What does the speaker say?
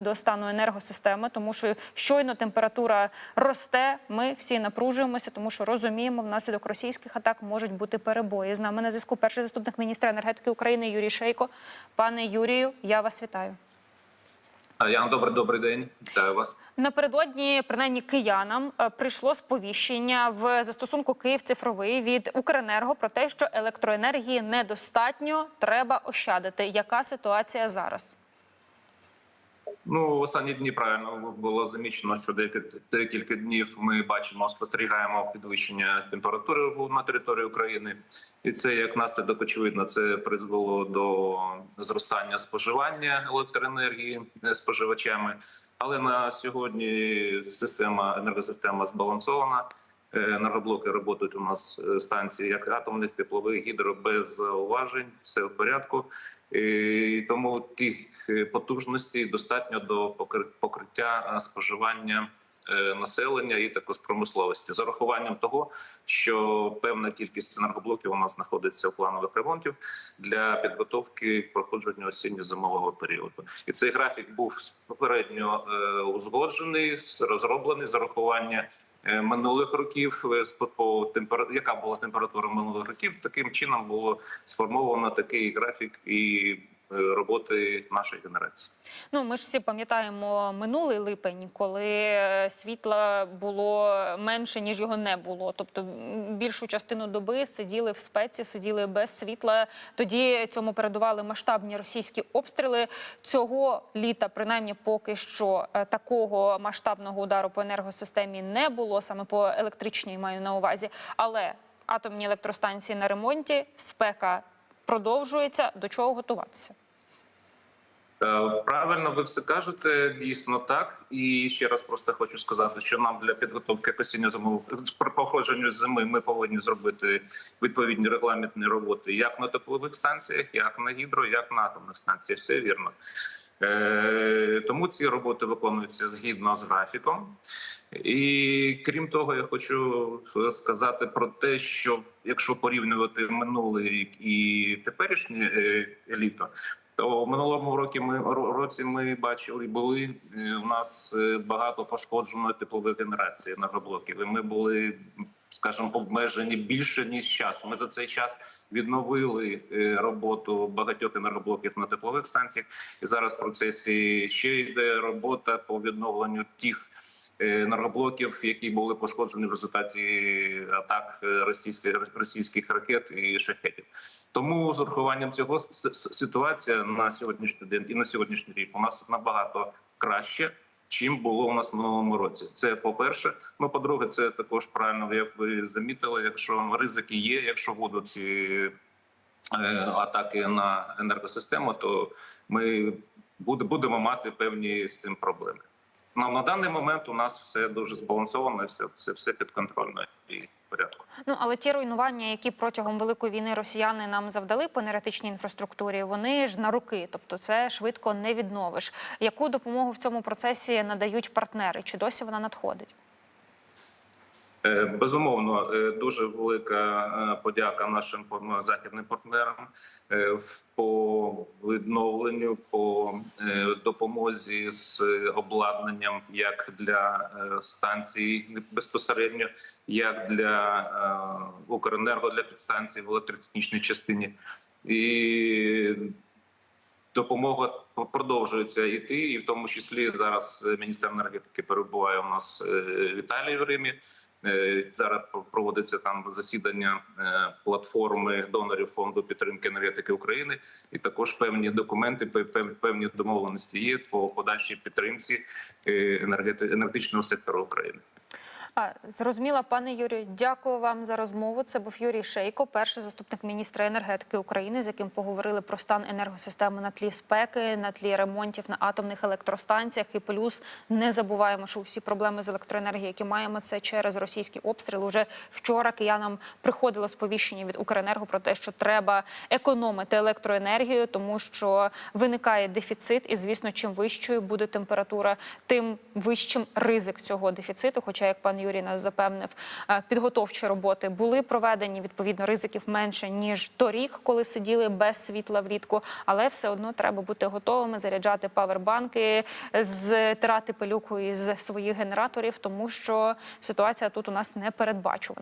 до стану енергосистеми, тому що щойно температура росте. Ми всі напружуємося, тому що розуміємо, внаслідок російських атак можуть бути перебої. З нами на зв'язку перший заступник міністра енергетики України Юрій Шейко. Пане Юрію, я вас вітаю. Яна, добрий добрий день. Вітаю вас. Напередодні, принаймні киянам, е, прийшло сповіщення в застосунку Київ цифровий від Укренерго про те, що електроенергії недостатньо, треба ощадити. Яка ситуація зараз? Ну в останні дні правильно було замічено, що декілька днів ми бачимо, спостерігаємо підвищення температури на території України, і це як наслідок очевидно, це призвело до зростання споживання електроенергії е, споживачами. Але на сьогодні система енергосистема збалансована. Е, Енергоблоки працюють у нас е, станції як атомних, теплових, гідро без зауважень, все в порядку. І тому тих е, потужностей достатньо до покри- покриття е, споживання е, населення і також промисловості, з урахуванням того, що певна кількість енергоблоків у нас знаходиться в планових ремонтів для підготовки проходження осінньо-зимового періоду. І цей графік був попередньо е, узгоджений, розроблений з урахування е, минулих років. е, по яка була температура минулих років, таким чином було сформовано такий графік і е, роботи нашої генерації. Ну, ми ж всі пам'ятаємо минулий липень, коли е, світла було менше ніж його не було. Тобто більшу частину доби сиділи в спеці, сиділи без світла. Тоді цьому передували масштабні російські обстріли. Цього літа, принаймні, поки що е, такого масштабного удару по енергосистемі не було, саме по електричній маю на увазі. Але атомні електростанції на ремонті, спека продовжується. До чого готуватися? Е, Правильно, ви все кажете, дійсно так. І ще раз просто хочу сказати, що нам для підготовки к осінньо-зимового при зими ми повинні зробити відповідні регламентні роботи як на теплових станціях, як на гідро, як на атомних станціях. Все вірно. Е, Тому ці роботи виконуються згідно з графіком. І крім того, я хочу сказати про те, що якщо порівнювати минулий рік і теперішнє е, літо, то в минулому році ми році ми бачили, були е, у нас е, багато пошкодженої теплової генерації енергоблоків. І ми були, скажімо, обмежені більше ніж час. Ми за цей час відновили е, роботу багатьох енергоблоків на теплових станціях. І зараз в процесі ще йде робота по відновленню тих. Е, Енергоблоків, які були пошкоджені в результаті атак е, російських російських ракет і шахетів, тому з урахуванням цього ситуація на сьогоднішній день і на сьогоднішній рік у нас набагато краще, чим було у нас в минулому році. Це по перше. Ну по-друге, це також правильно, як ви замітили. Якщо ризики є, якщо будуть ці е, атаки на енергосистему, то ми будемо мати певні з цим проблеми. На, на даний момент у нас все дуже збалансовано, все, все, все під контролем і в порядку. Ну але ті руйнування, які протягом великої війни росіяни нам завдали по енергетичній інфраструктурі, вони ж на руки, тобто це швидко не відновиш. Яку допомогу в цьому процесі надають партнери? Чи досі вона надходить? Е, Безумовно, е, дуже велика е, подяка нашим західним партнерам в- по відновленню, по е, допомозі з обладнанням як для е, станцій безпосередньо, як для е, Укренерго для підстанцій в електротехнічній частині. І допомога продовжується йти, і в тому числі зараз міністр енергетики перебуває у нас в Італії в Римі. Е, Зараз проводиться там засідання е, платформи донорів фонду підтримки енергетики України, і також певні документи, пев- пев- певні домовленості є по подальшій підтримці е, енергетичного сектору України. Зрозуміла, пане Юрію, дякую вам за розмову. Це був Юрій Шейко, перший заступник міністра енергетики України, з яким поговорили про стан енергосистеми на тлі спеки, на тлі ремонтів на атомних електростанціях. І плюс не забуваємо, що всі проблеми з електроенергією, які маємо, це через російські обстріли. Уже вчора киянам приходило сповіщення від Укренерго про те, що треба економити електроенергію, тому що виникає дефіцит, і звісно, чим вищою буде температура, тим вищим ризик цього дефіциту. Хоча, як пан Юрій нас запевнив. е, Підготовчі роботи були проведені. Відповідно, ризиків менше ніж торік, коли сиділи без світла влітку. Але все одно треба бути готовими заряджати павербанки, зтирати пилюку із своїх генераторів, тому що ситуація тут у нас не передбачувана.